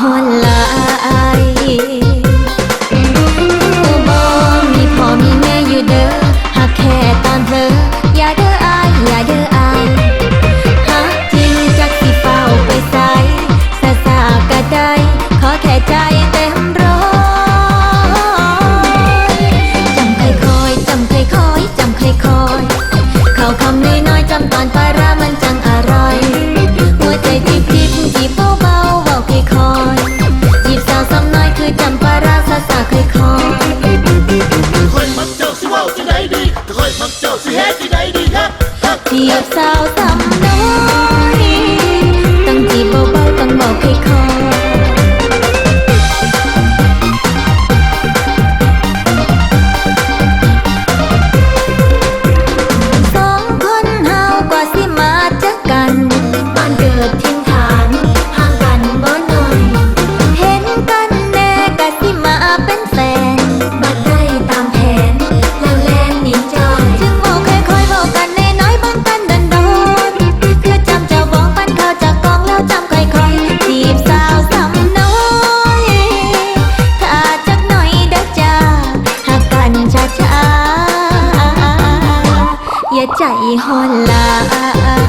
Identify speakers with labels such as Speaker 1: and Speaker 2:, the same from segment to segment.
Speaker 1: ฮอนลาย of South. ฮอนลา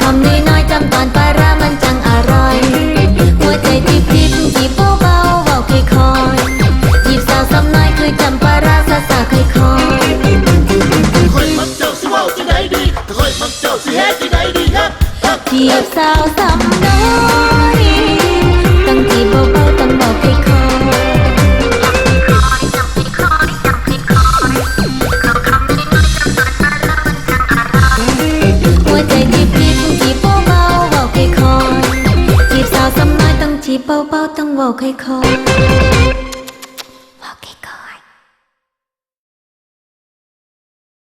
Speaker 1: คำน้อยจำตอนปลารามันจังอร่อย หัวใจที่พริบจีบเบาเบาค่อยๆจีบสาวซำน้อยคือจำปลาราซาซาค่อย
Speaker 2: คอยมักเจ้าสิว่าจะไห
Speaker 1: นดีคอยมักเจ้าสิแฮจะไหนดีครับเยบสาวซำ 起包包等我开口。